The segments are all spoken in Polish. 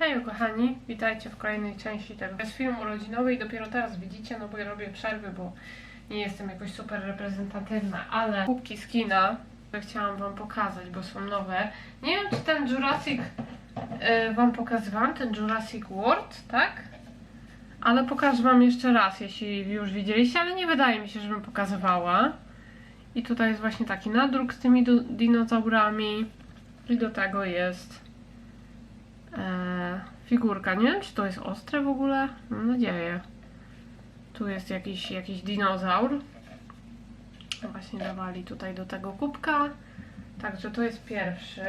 Hej kochani, witajcie w kolejnej części tego. To jest film urodzinowy i dopiero teraz widzicie, no bo ja robię przerwy, bo nie jestem jakoś super reprezentatywna, ale kubki z kina chciałam wam pokazać, bo są nowe. Nie wiem, czy ten Jurassic y, wam pokazywałam, ten Jurassic World, tak? Ale pokażę wam jeszcze raz, jeśli już widzieliście, ale nie wydaje mi się, żebym pokazywała. I tutaj jest właśnie taki nadruk z tymi dinozaurami. I do tego jest e, figurka. Nie wiem, czy to jest ostre w ogóle. Mam nadzieję. Tu jest jakiś, jakiś dinozaur. Właśnie dawali tutaj do tego kubka. Także to jest pierwszy.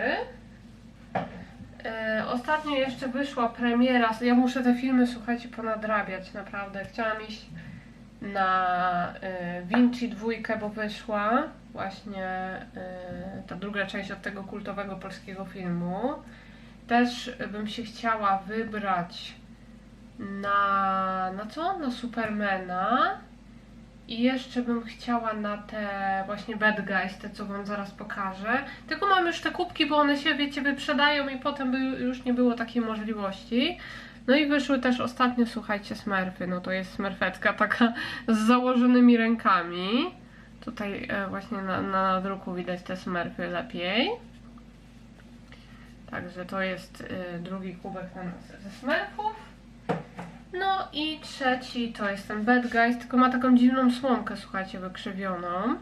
E, ostatnio jeszcze wyszła premiera. Ja muszę te filmy, słuchajcie, ponadrabiać, naprawdę. Chciałam iść na y, Vinci dwójkę, bo wyszła właśnie y, ta druga część od tego kultowego polskiego filmu. Też bym się chciała wybrać na, na co? Na Supermana. I jeszcze bym chciała na te właśnie Bad Guys, te co wam zaraz pokażę. Tylko mam już te kubki, bo one się, wiecie, wyprzedają i potem by już nie było takiej możliwości. No i wyszły też ostatnio, słuchajcie, Smurfy. No to jest Smurfetka taka z założonymi rękami. Tutaj e, właśnie na, na druku widać te Smurfy lepiej. Także to jest e, drugi kubek ten ze Smurfów. No i trzeci to jest ten Bad Guys, tylko ma taką dziwną słomkę, słuchajcie, wykrzywioną.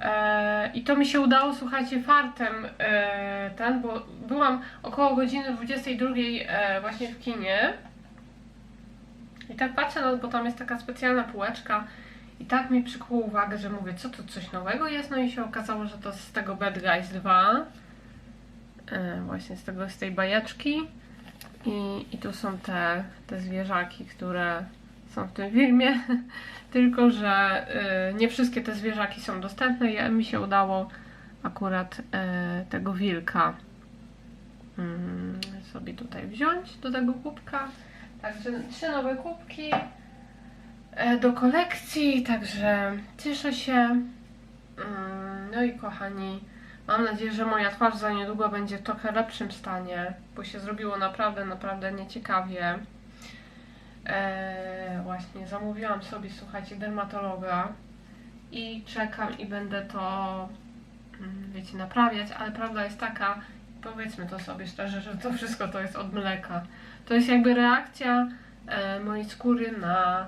E, I to mi się udało, słuchajcie, fartem e, ten, bo byłam około godziny 22 e, właśnie w kinie. I tak patrzę, no, bo tam jest taka specjalna półeczka i tak mi przykuło uwagę, że mówię, co to coś nowego jest, no i się okazało, że to z tego Bad Guys 2. E, właśnie z tego, z tej bajeczki. I, I tu są te, te zwierzaki, które są w tym filmie. Tylko, że y, nie wszystkie te zwierzaki są dostępne i mi się udało akurat y, tego wilka mm, sobie tutaj wziąć do tego kubka. Także trzy nowe kubki e, do kolekcji, także cieszę się. Mm, No i kochani, mam nadzieję, że moja twarz za niedługo będzie w trochę lepszym stanie, bo się zrobiło naprawdę, naprawdę nieciekawie. Eee, właśnie zamówiłam sobie, słuchajcie, dermatologa i czekam i będę to, mm, wiecie, naprawiać, ale prawda jest taka, powiedzmy to sobie szczerze, że to wszystko to jest od mleka. To jest jakby reakcja e, mojej skóry na,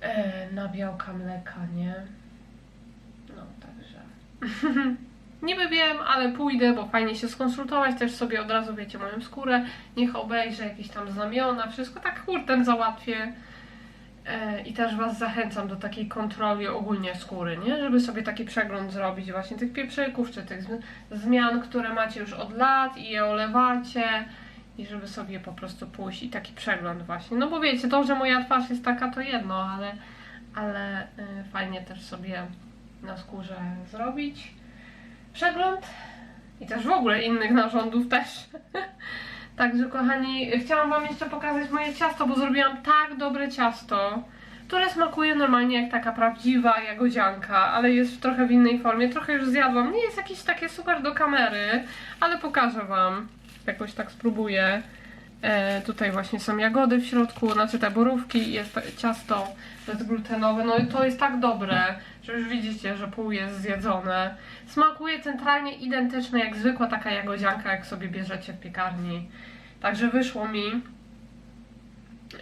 e, na białka mleka, nie? No, także. Niby wiem, ale pójdę, bo fajnie się skonsultować, też sobie od razu wiecie moją skórę, niech obejrzę jakieś tam znamiona, wszystko tak hurtem załatwię. E, I też Was zachęcam do takiej kontroli ogólnie skóry, nie? Żeby sobie taki przegląd zrobić właśnie tych pieprzyków, czy tych zmi- zmian, które macie już od lat i je olewacie i żeby sobie po prostu pójść i taki przegląd właśnie. No bo wiecie, to, że moja twarz jest taka to jedno, ale, ale y, fajnie też sobie na skórze zrobić przegląd i też w ogóle innych narządów też. Także kochani, chciałam wam jeszcze pokazać moje ciasto, bo zrobiłam tak dobre ciasto, które smakuje normalnie jak taka prawdziwa jagodzianka, ale jest w trochę w innej formie. Trochę już zjadłam. Nie jest jakieś takie super do kamery, ale pokażę wam. Jakoś tak spróbuję. E, tutaj właśnie są jagody w środku, znaczy te borówki, jest ciasto bezglutenowe. No i to jest tak dobre, że już widzicie, że pół jest zjedzone. Smakuje centralnie identyczne jak zwykła taka jagodzianka, jak sobie bierzecie w piekarni. Także wyszło mi.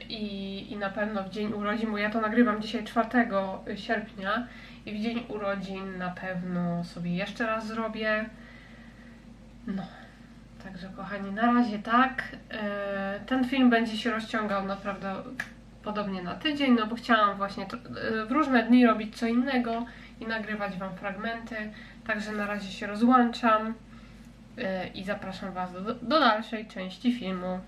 I, I na pewno w dzień urodzin, bo ja to nagrywam dzisiaj 4 sierpnia i w dzień urodzin na pewno sobie jeszcze raz zrobię. No, także kochani, na razie tak. E, Ten film będzie się rozciągał naprawdę podobnie na tydzień, no bo chciałam właśnie e, w różne dni robić co innego i nagrywać Wam fragmenty. Także na razie się rozłączam e, i zapraszam Was do, do dalszej części filmu.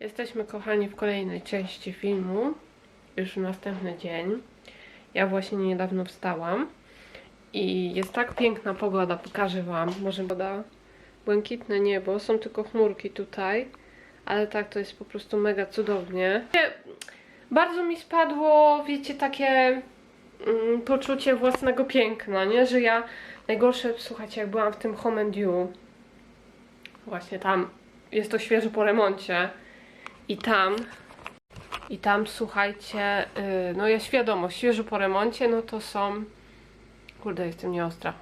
Jesteśmy kochani w kolejnej części filmu. Już następny dzień. Ja właśnie niedawno wstałam. I jest tak piękna pogoda, pokażę wam. Może woda, błękitne niebo, są tylko chmurki tutaj. Ale tak to jest po prostu mega cudownie. Bardzo mi spadło, wiecie, takie mm, poczucie własnego piękna, nie? Że ja najgorsze, słuchajcie, jak byłam w tym Home and You, właśnie tam jest to świeżo po remoncie i tam i tam słuchajcie, yy, no jest wiadomo, świeżo po remoncie, no to są kurde, jestem nieostra.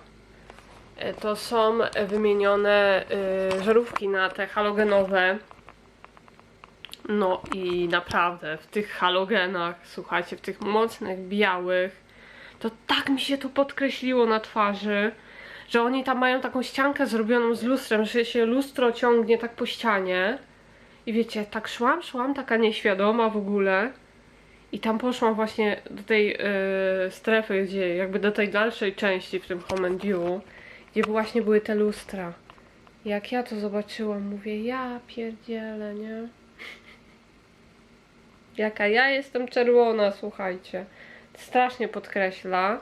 Y, To są wymienione yy, żarówki na te halogenowe. No i naprawdę w tych halogenach, słuchajcie, w tych mocnych, białych, to tak mi się to podkreśliło na twarzy, że oni tam mają taką ściankę zrobioną z lustrem, że się lustro ciągnie tak po ścianie. I wiecie, tak szłam, szłam, taka nieświadoma w ogóle. I tam poszłam właśnie do tej y, strefy, gdzie jakby do tej dalszej części w tym Home You, gdzie właśnie były te lustra. Jak ja to zobaczyłam, mówię, ja pierdzielę, nie? Jaka ja jestem czerwona, słuchajcie. Strasznie podkreśla.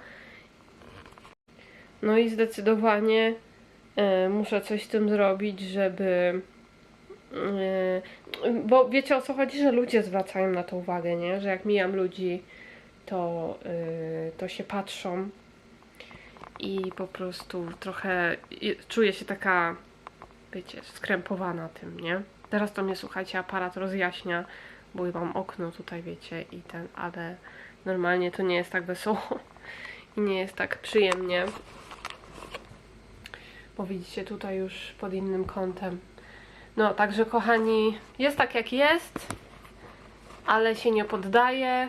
No i zdecydowanie e, muszę coś z tym zrobić, żeby. E, bo wiecie o co chodzi, że ludzie zwracają na to uwagę, nie? Że jak mijam ludzi, to, e, to się patrzą i po prostu trochę czuję się taka, wiecie, skrępowana tym, nie? Teraz to mnie, słuchajcie, aparat rozjaśnia, bo mam okno tutaj, wiecie, i ten, ale normalnie to nie jest tak wesoło i nie jest tak przyjemnie. Bo widzicie tutaj już pod innym kątem. No, także kochani, jest tak jak jest, ale się nie poddaję.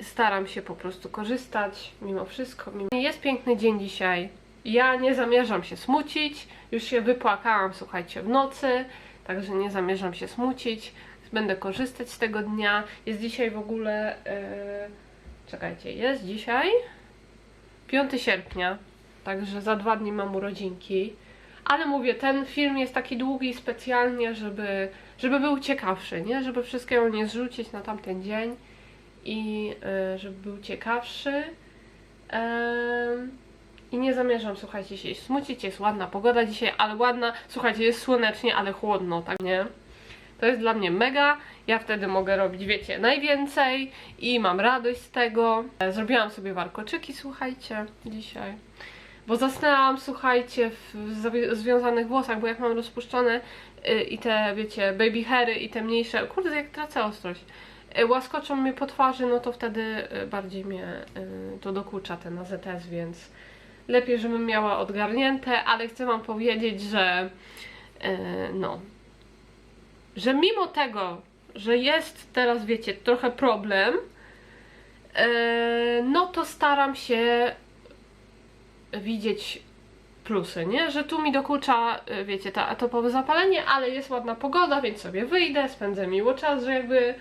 Staram się po prostu korzystać mimo wszystko. Jest piękny dzień dzisiaj. Ja nie zamierzam się smucić. Już się wypłakałam, słuchajcie, w nocy, także nie zamierzam się smucić. Będę korzystać z tego dnia. Jest dzisiaj w ogóle. Yy... Czekajcie, jest dzisiaj 5 sierpnia, także za dwa dni mam urodzinki. Ale mówię, ten film jest taki długi specjalnie, żeby, żeby był ciekawszy, nie? Żeby wszystkiego nie zrzucić na tamten dzień i y, żeby był ciekawszy. Em, I nie zamierzam, słuchajcie, się smucić. Jest ładna pogoda dzisiaj, ale ładna. Słuchajcie, jest słonecznie, ale chłodno, tak nie? To jest dla mnie mega. Ja wtedy mogę robić, wiecie, najwięcej i mam radość z tego. E, Zrobiłam sobie warkoczyki, słuchajcie, dzisiaj. Bo zasnęłam, słuchajcie, w związanych włosach, bo jak mam rozpuszczone y, i te, wiecie, baby hairy i te mniejsze, kurde, jak tracę ostrość, y, łaskoczą mnie po twarzy, no to wtedy y, bardziej mnie to dokucza ten AZS, więc lepiej, żebym miała odgarnięte, ale chcę wam powiedzieć, że no, że mimo tego, że jest teraz, wiecie, trochę problem, no to staram się widzieć plusy, nie? Że tu mi dokucza, e, wiecie, ta atopowe zapalenie, ale jest ładna pogoda, więc sobie wyjdę, spędzę miło czas, że jakby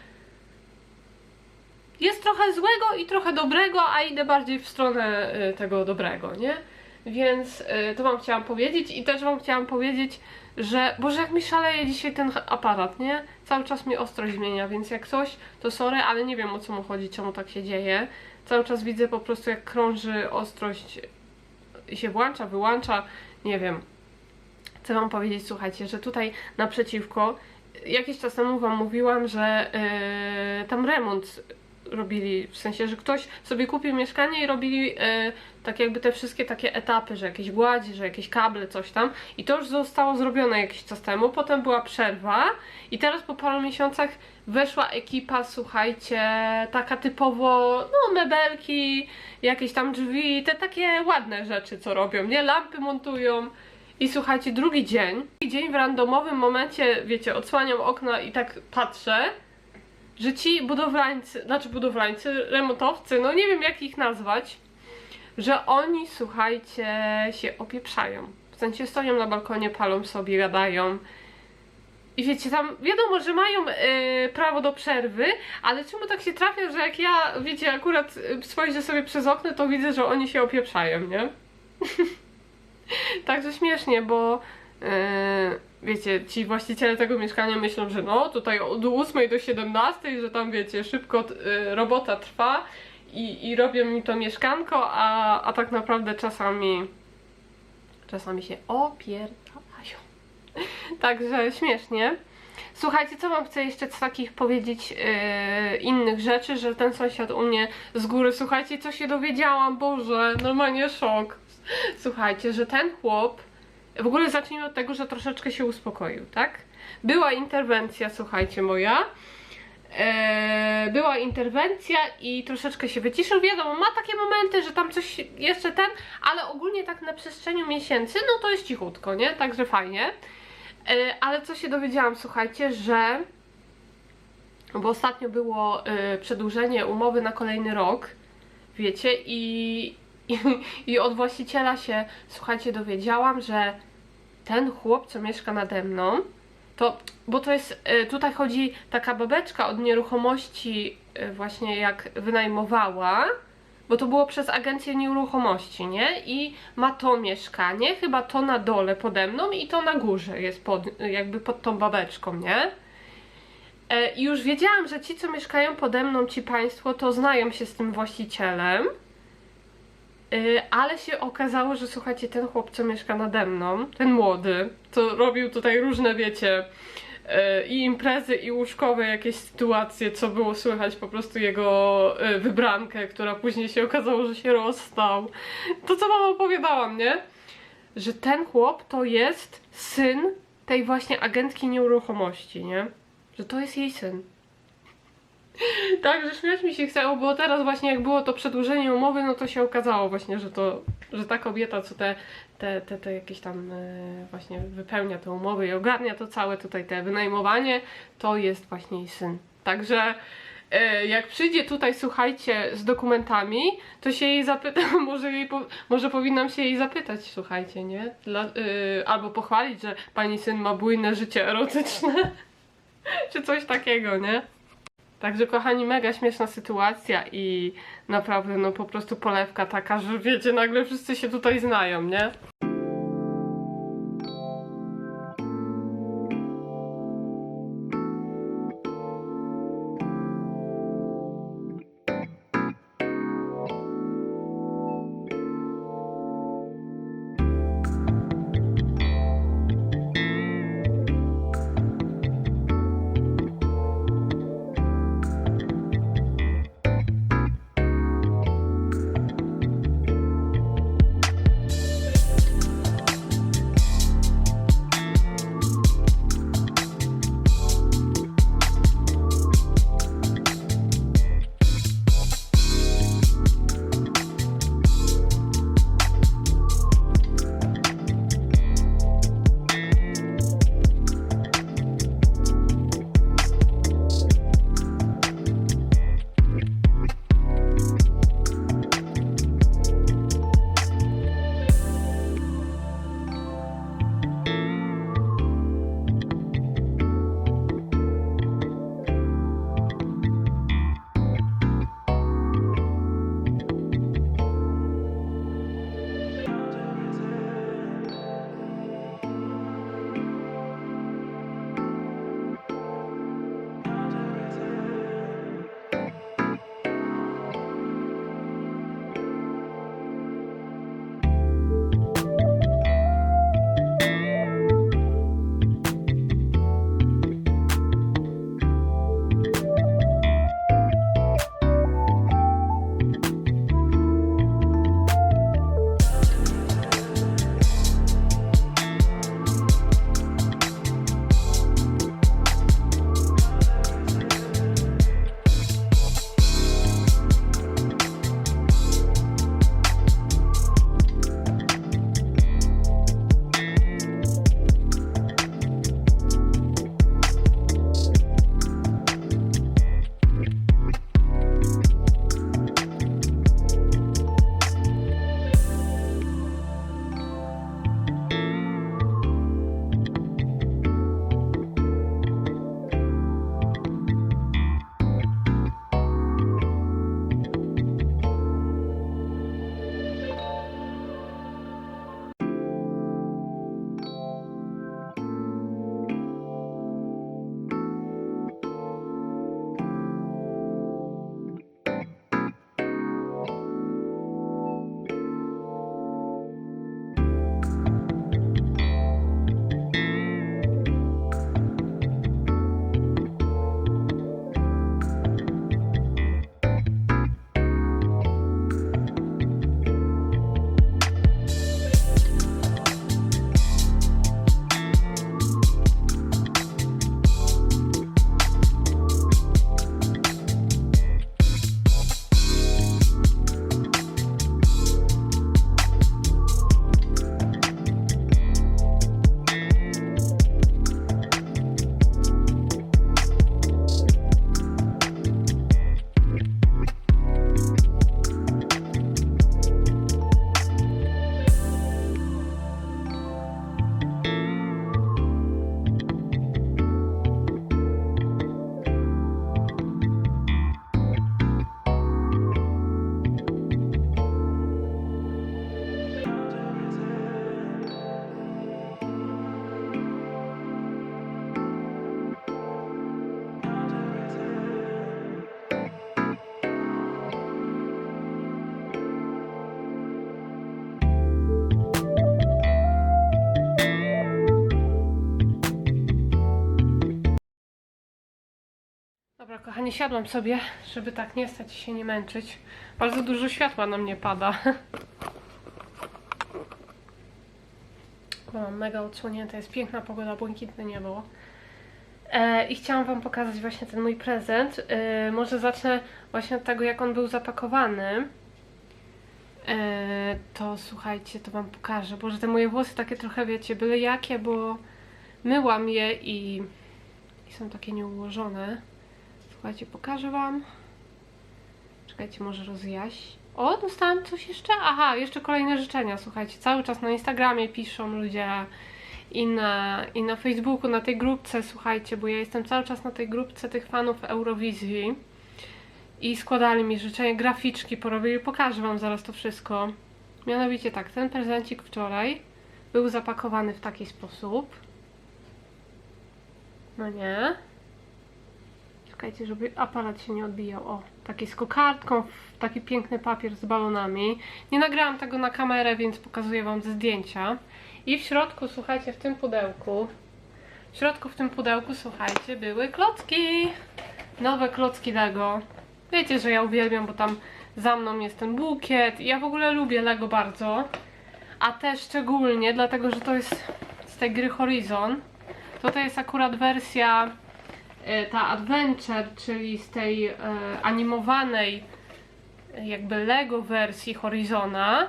jest trochę złego i trochę dobrego, a idę bardziej w stronę e, tego dobrego, nie? Więc e, to wam chciałam powiedzieć i też wam chciałam powiedzieć, że Boże, jak mi szaleje dzisiaj ten aparat, nie? Cały czas mi ostrość zmienia, więc jak coś, to sorry, ale nie wiem o co mu chodzi, czemu tak się dzieje. Cały czas widzę po prostu jak krąży ostrość się włącza, wyłącza, nie wiem. Chcę wam powiedzieć, słuchajcie, że tutaj naprzeciwko, jakiś czas temu wam mówiłam, że yy, tam remont robili, w sensie, że ktoś sobie kupił mieszkanie i robili yy, tak jakby te wszystkie takie etapy, że jakieś gładzi, że jakieś kable, coś tam. I to już zostało zrobione jakiś czas temu, potem była przerwa i teraz po paru miesiącach weszła ekipa, słuchajcie, taka typowo, no mebelki, jakieś tam drzwi, te takie ładne rzeczy, co robią, nie? Lampy montują i słuchajcie, drugi dzień, drugi dzień w randomowym momencie, wiecie, odsłaniam okno i tak patrzę, że ci budowlańcy, znaczy budowlańcy, remontowcy, no nie wiem jak ich nazwać, że oni, słuchajcie, się opieprzają. W sensie stoją na balkonie, palą sobie, gadają. I wiecie, tam wiadomo, że mają y, prawo do przerwy, ale czemu tak się trafia, że jak ja, wiecie, akurat y, spojrzę sobie przez okno, to widzę, że oni się opieprzają, nie? Także śmiesznie, bo y, wiecie, ci właściciele tego mieszkania myślą, że no tutaj od 8 do 17, że tam wiecie, szybko robota trwa i, i robią mi to mieszkanko, a, a tak naprawdę czasami czasami się opierdalają. Także śmiesznie. Słuchajcie, co wam chcę jeszcze z takich powiedzieć yy, innych rzeczy, że ten sąsiad u mnie z góry, słuchajcie, co się dowiedziałam, Boże, normalnie szok. Słuchajcie, że ten chłop, w ogóle zacznijmy od tego, że troszeczkę się uspokoił, tak? Była interwencja, słuchajcie, moja. Eee, była interwencja i troszeczkę się wyciszył. Wiadomo, ma takie momenty, że tam coś jeszcze ten, ale ogólnie tak na przestrzeni miesięcy, no to jest cichutko, nie? Także fajnie. E, ale co się dowiedziałam, słuchajcie, że bo ostatnio było e, przedłużenie umowy na kolejny rok, wiecie, i, i, i od właściciela się, słuchajcie, dowiedziałam, że ten chłop, co mieszka nade mną, to, bo to jest, e, tutaj chodzi taka babeczka od nieruchomości, właśnie jak wynajmowała, bo to było przez agencję nieruchomości, nie? I ma to mieszkanie, chyba to na dole pode mną i to na górze jest pod, jakby pod tą babeczką, nie? E, I już wiedziałam, że ci, co mieszkają pode mną, ci państwo, to znają się z tym właścicielem. E, ale się okazało, że słuchajcie, ten chłop, co mieszka nade mną, ten młody, co robił tutaj różne, wiecie, e, i imprezy, i łóżkowe jakieś sytuacje, co było słychać po prostu jego e, wybrankę, która później się okazało, że się rozstał. To, co wam opowiadałam, nie? Że ten chłop to jest syn tej właśnie agentki nieruchomości, nie? Że to jest jej syn. Także śmiać mi się chciało, bo teraz właśnie jak było to przedłużenie umowy, no to się okazało właśnie, że to, że ta kobieta, co te, te, te, te jakieś tam e, właśnie wypełnia te umowy i ogarnia to całe tutaj te wynajmowanie, to jest właśnie jej syn. Także e, jak przyjdzie tutaj, słuchajcie, z dokumentami, to się jej zapytam, może, jej po, może powinnam się jej zapytać, słuchajcie, nie? Dla, e, albo pochwalić, że pani syn ma bujne życie erotyczne, czy coś takiego, nie? Także kochani, mega śmieszna sytuacja i naprawdę no po prostu polewka taka, że wiecie, nagle wszyscy się tutaj znają, nie? Dobra, kochanie, siadłam sobie, żeby tak nie stać i się nie męczyć. Bardzo dużo światła na mnie pada. Mam mega odsłonięte, jest piękna pogoda, błękitne niebo. E, I chciałam Wam pokazać właśnie ten mój prezent. E, może zacznę właśnie od tego, jak on był zapakowany. E, to słuchajcie, to Wam pokażę. Boże, te moje włosy takie trochę, wiecie, byle jakie, bo myłam je i, i są takie nieułożone. Słuchajcie, pokażę Wam. Czekajcie, może rozjaśnię. O, dostałam coś jeszcze? Aha, jeszcze kolejne życzenia, słuchajcie. Cały czas na Instagramie piszą ludzie i na, i na Facebooku, na tej grupce, słuchajcie, bo ja jestem cały czas na tej grupce tych fanów Eurowizji i składali mi życzenia, graficzki porobili, pokażę Wam zaraz to wszystko. Mianowicie tak, ten prezencik wczoraj był zapakowany w taki sposób. No nie. Czekajcie, żeby aparat się nie odbijał. O, taki z kokardką, taki piękny papier z balonami. Nie nagrałam tego na kamerę, więc pokazuję Wam zdjęcia. I w środku, słuchajcie, w tym pudełku, w środku w tym pudełku, słuchajcie, były klocki. Nowe klocki Lego. Wiecie, że ja uwielbiam, bo tam za mną jest ten bukiet. Ja w ogóle lubię Lego bardzo. A też szczególnie, dlatego że to jest z tej gry Horizon. Tutaj jest akurat wersja ta Adventure, czyli z tej e, animowanej e, jakby Lego wersji Horizona.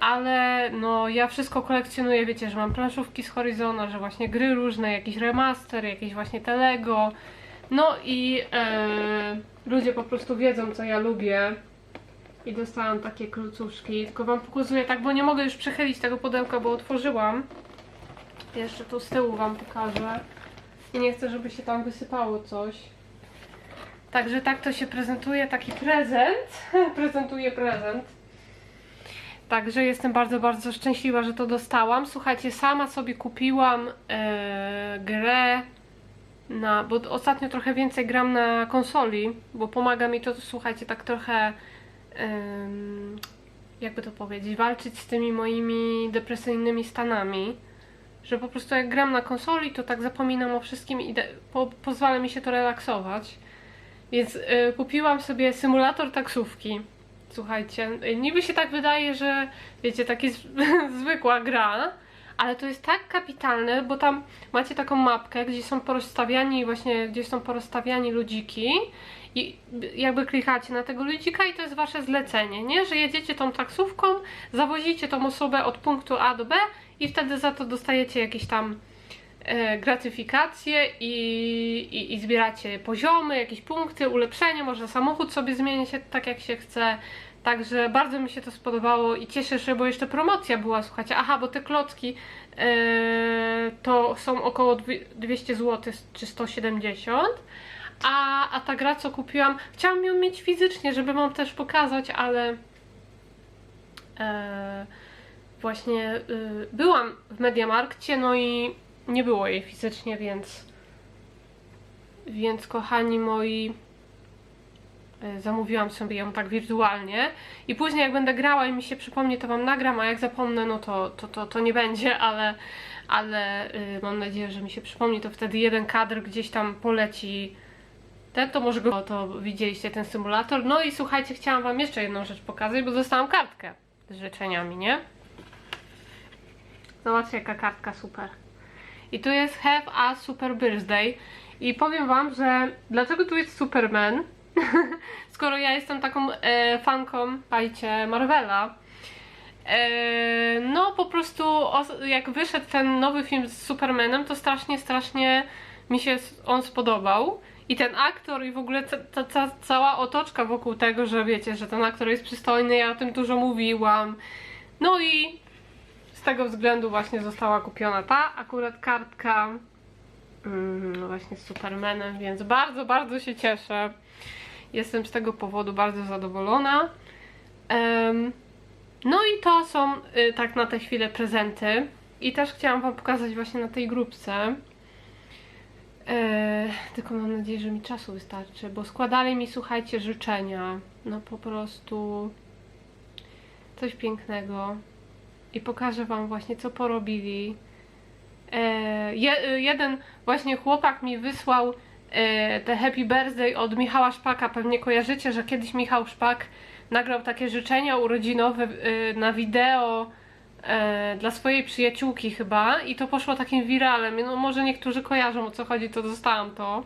Ale no ja wszystko kolekcjonuję, wiecie, że mam planszówki z Horizona, że właśnie gry różne, jakiś remaster, jakieś właśnie te Lego. No i e, ludzie po prostu wiedzą, co ja lubię. I dostałam takie klucuszki. Tylko wam pokazuję tak, bo nie mogę już przechylić tego pudełka, bo otworzyłam. Jeszcze tu z tyłu wam pokażę. I nie chcę, żeby się tam wysypało coś. Także tak to się prezentuje, taki prezent. Prezentuję prezent. Także jestem bardzo, bardzo szczęśliwa, że to dostałam. Słuchajcie, sama sobie kupiłam e, grę na, bo ostatnio trochę więcej gram na konsoli, bo pomaga mi to, słuchajcie, tak trochę jakby to powiedzieć, walczyć z tymi moimi depresyjnymi stanami. Że po prostu jak gram na konsoli, to tak zapominam o wszystkim i po, pozwala mi się to relaksować. Więc y, kupiłam sobie symulator taksówki. Słuchajcie, y, niby się tak wydaje, że wiecie, taki zwykła gra, ale to jest tak kapitalne, bo tam macie taką mapkę, gdzie są porozstawiani właśnie, gdzie są porozstawiani ludziki i jakby klikacie na tego ludzika i to jest wasze zlecenie, nie? Że jedziecie tą taksówką, zawozicie tą osobę od punktu A do B i wtedy za to dostajecie jakieś tam e, gratyfikacje i, i, i zbieracie poziomy, jakieś punkty, ulepszenia, można samochód sobie zmienić tak jak się chce. Także bardzo mi się to spodobało i cieszę się, bo jeszcze promocja była, słuchajcie. Aha, bo te klocki e, to są około dwie- 200 zł czy 170. A, a ta gra, co kupiłam, chciałam ją mieć fizycznie, żeby wam też pokazać, ale e, właśnie y, byłam w Mediamarkcie, no i nie było jej fizycznie, więc więc kochani moi y, zamówiłam sobie ją tak wirtualnie i później jak będę grała i mi się przypomni, to wam nagram, a jak zapomnę, no to, to, to, to nie będzie, ale, ale y, mam nadzieję, że mi się przypomni, to wtedy jeden kadr gdzieś tam poleci ten to może go to widzieliście ten symulator. No i słuchajcie, chciałam wam jeszcze jedną rzecz pokazać, bo dostałam kartkę z życzeniami, nie? Zobaczcie jaka kartka super. I tu jest Have a Super Birthday. I powiem wam, że dlaczego tu jest Superman? Skoro ja jestem taką e, fanką, pajcie, Marvela. E, no po prostu os- jak wyszedł ten nowy film z Supermanem, to strasznie, strasznie mi się on spodobał. I ten aktor i w ogóle ca- ta, cała otoczka wokół tego, że wiecie, że ten aktor jest przystojny, ja o tym dużo mówiłam. No i z tego względu właśnie została kupiona ta akurat kartka. Mm, no właśnie z Supermanem, więc bardzo, bardzo się cieszę. Jestem z tego powodu bardzo zadowolona. No i to są y, tak na tę chwilę prezenty. I też chciałam Wam pokazać właśnie na tej grupce. E, tylko mam nadzieję, że mi czasu wystarczy, bo składali mi, słuchajcie, życzenia. No po prostu coś pięknego. I pokażę Wam właśnie, co porobili. E, je, jeden właśnie chłopak mi wysłał e, te Happy Birthday od Michała Szpaka. Pewnie kojarzycie, że kiedyś Michał Szpak nagrał takie życzenia urodzinowe e, na wideo e, dla swojej przyjaciółki chyba i to poszło takim wiralem. No może niektórzy kojarzą o co chodzi, to dostałam to.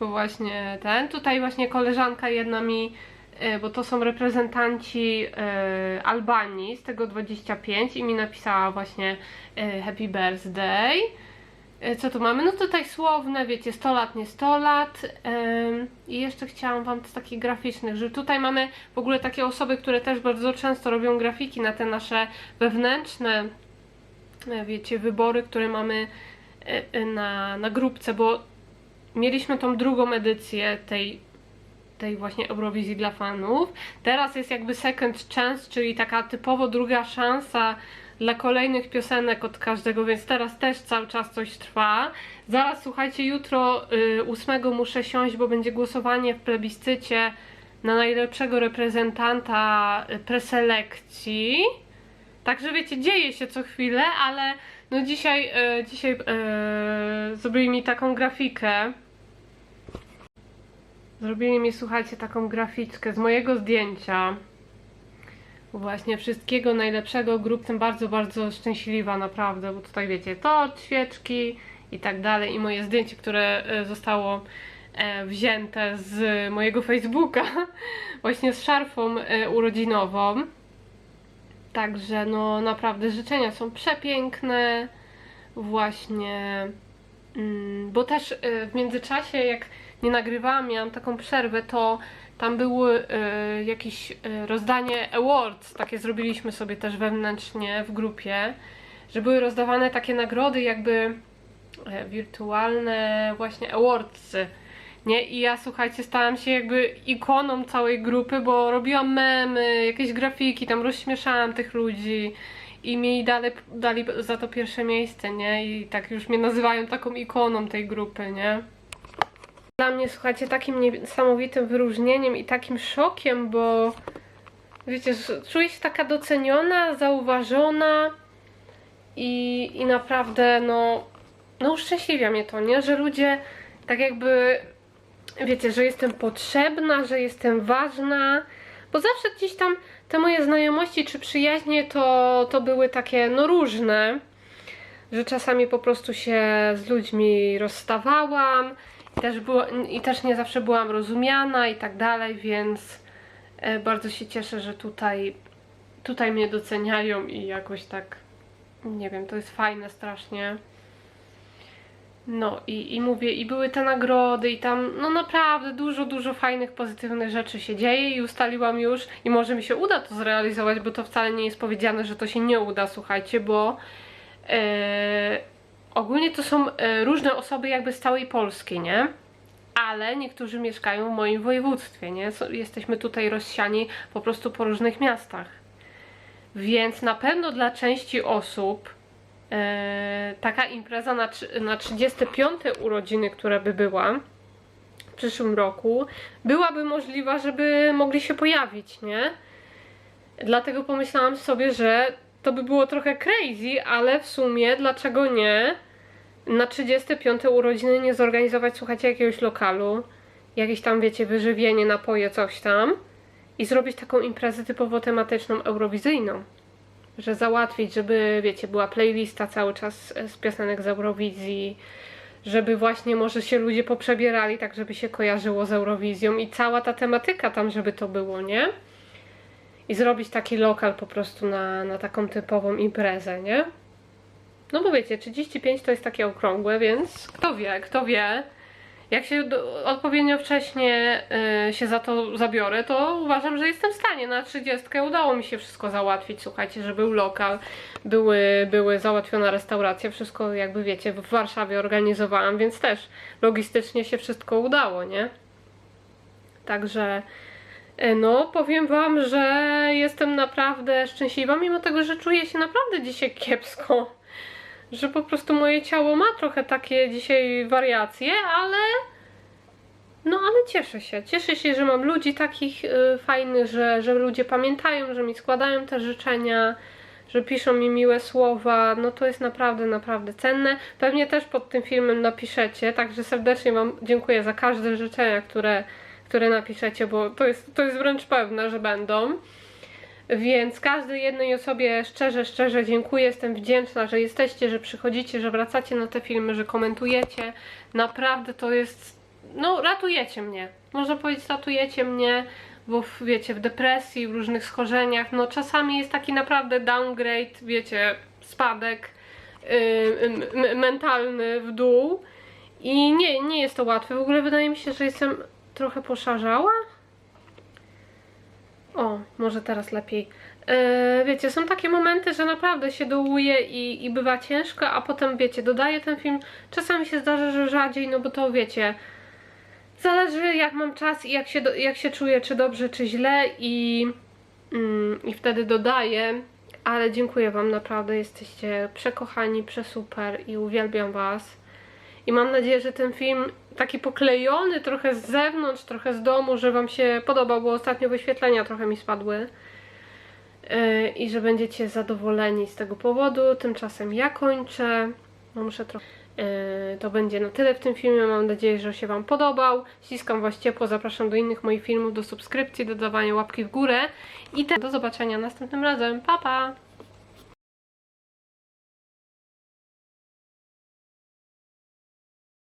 Właśnie ten, tutaj właśnie koleżanka jedna mi, e, bo to są reprezentanci e, Albanii z tego 25 i mi napisała właśnie e, Happy Birthday. E, Co tu mamy? No tutaj słowne, wiecie, 100 lat, nie 100 lat. I jeszcze chciałam Wam z takich graficznych, że tutaj mamy w ogóle takie osoby, które też bardzo często robią grafiki na te nasze wewnętrzne, e, wiecie, wybory, które mamy e, e, na, na grupce, bo mieliśmy tą drugą edycję tej, tej właśnie Eurowizji dla fanów. Teraz jest jakby second chance, czyli taka typowo druga szansa dla kolejnych piosenek od każdego, więc teraz też cały czas coś trwa. Zaraz słuchajcie, jutro y, 8 muszę siąść, bo będzie głosowanie w plebiscycie na najlepszego reprezentanta y, preselekcji. Także wiecie, dzieje się co chwilę, ale no dzisiaj, y, dzisiaj y, zrobili mi taką grafikę. Zrobili mi, słuchajcie, taką graficzkę z mojego zdjęcia. Właśnie wszystkiego najlepszego grup, tym bardzo, bardzo szczęśliwa naprawdę, bo tutaj wiecie, to świeczki i tak dalej i moje zdjęcie, które e, zostało e, wzięte z mojego Facebooka, właśnie z szarfą e, urodzinową. Także no naprawdę życzenia są przepiękne, właśnie, mm, bo też w międzyczasie jak nie nagrywałam, miałam taką przerwę, to tam były e, jakieś e, rozdanie awards, takie zrobiliśmy sobie też wewnętrznie w grupie, że były rozdawane takie nagrody jakby e, wirtualne właśnie awardsy. Nie? I ja słuchajcie, stałam się jakby ikoną całej grupy, bo robiłam memy, jakieś grafiki, tam rozśmieszałam tych ludzi i mi dali, dali za to pierwsze miejsce, nie? I tak już mnie nazywają taką ikoną tej grupy, nie? Dla mnie, słuchajcie, takim niesamowitym wyróżnieniem i takim szokiem, bo wiecie, czuję się taka doceniona, zauważona i, i naprawdę, no, no uszczęśliwia mnie to, nie? Że ludzie tak jakby, wiecie, że jestem potrzebna, że jestem ważna, bo zawsze gdzieś tam te moje znajomości czy przyjaźnie to, to były takie, no różne, że czasami po prostu się z ludźmi rozstawałam i też, było, i też nie zawsze byłam rozumiana i tak dalej, więc e, bardzo się cieszę, że tutaj, tutaj mnie doceniają i jakoś tak, nie wiem, to jest fajne strasznie. No i, i mówię, i były te nagrody, i tam, no naprawdę dużo, dużo fajnych, pozytywnych rzeczy się dzieje i ustaliłam już, i może mi się uda to zrealizować, bo to wcale nie jest powiedziane, że to się nie uda, słuchajcie, bo e, ogólnie to są e, różne osoby jakby z całej Polski, nie? Ale niektórzy mieszkają w moim województwie, nie? Jesteśmy tutaj rozsiani po prostu po różnych miastach. Więc na pewno dla części osób e, taka impreza na, na 35 urodziny, która by była w przyszłym roku, byłaby możliwa, żeby mogli się pojawić, nie? Dlatego pomyślałam sobie, że to by było trochę crazy, ale w sumie dlaczego nie? Na 35 urodziny nie zorganizować, słuchajcie, jakiegoś lokalu, jakieś tam, wiecie, wyżywienie, napoje, coś tam i zrobić taką imprezę typowo tematyczną, eurowizyjną. Że załatwić, żeby, wiecie, była playlista cały czas z piosenek z Eurowizji, żeby właśnie może się ludzie poprzebierali, tak żeby się kojarzyło z Eurowizją i cała ta tematyka tam, żeby to było, nie? I zrobić taki lokal po prostu na, na taką typową imprezę, nie? No bo wiecie, 35 to jest takie okrągłe, więc kto wie, kto wie. Jak się odpowiednio wcześnie y, się za to zabiorę, to uważam, że jestem w stanie. Na 30 udało mi się wszystko załatwić. Słuchajcie, że był lokal, były, były załatwiona restauracja, wszystko jakby wiecie, w Warszawie organizowałam, więc też logistycznie się wszystko udało, nie? Także no, powiem Wam, że jestem naprawdę szczęśliwa, mimo tego, że czuję się naprawdę dzisiaj kiepsko. Że po prostu moje ciało ma trochę takie dzisiaj wariacje, ale. No, ale cieszę się. Cieszę się, że mam ludzi takich y, fajnych, że, że ludzie pamiętają, że mi składają te życzenia, że piszą mi miłe słowa, no to jest naprawdę, naprawdę cenne. Pewnie też pod tym filmem napiszecie, także serdecznie Wam dziękuję za każde życzenia, które, które napiszecie, bo to jest, to jest wręcz pewne, że będą. Więc każdej jednej osobie szczerze, szczerze dziękuję. Jestem wdzięczna, że jesteście, że przychodzicie, że wracacie na te filmy, że komentujecie. Naprawdę to jest. No, ratujecie mnie. Można powiedzieć, ratujecie mnie, bo w, wiecie, w depresji, w różnych schorzeniach, no czasami jest taki naprawdę downgrade, wiecie, spadek yy, mentalny w dół. I nie, nie jest to łatwe. W ogóle wydaje mi się, że jestem trochę poszarzała. O, może teraz lepiej. E, wiecie, są takie momenty, że naprawdę się dołuje i, i bywa ciężko, a potem wiecie, dodaję ten film. Czasami się zdarza, że rzadziej, no bo to wiecie. Zależy jak mam czas i jak się, do, jak się czuję, czy dobrze, czy źle i, mm, i wtedy dodaję. Ale dziękuję Wam naprawdę, jesteście przekochani, przesuper i uwielbiam Was. I mam nadzieję, że ten film taki poklejony trochę z zewnątrz, trochę z domu, że Wam się podobał, bo ostatnio wyświetlenia trochę mi spadły. Yy, I że będziecie zadowoleni z tego powodu. Tymczasem ja kończę. No muszę trochę. Yy, to będzie na tyle w tym filmie. Mam nadzieję, że się Wam podobał. Ściskam Was ciepło. Zapraszam do innych moich filmów, do subskrypcji, do dawania łapki w górę. I te... do zobaczenia następnym razem. Pa, pa!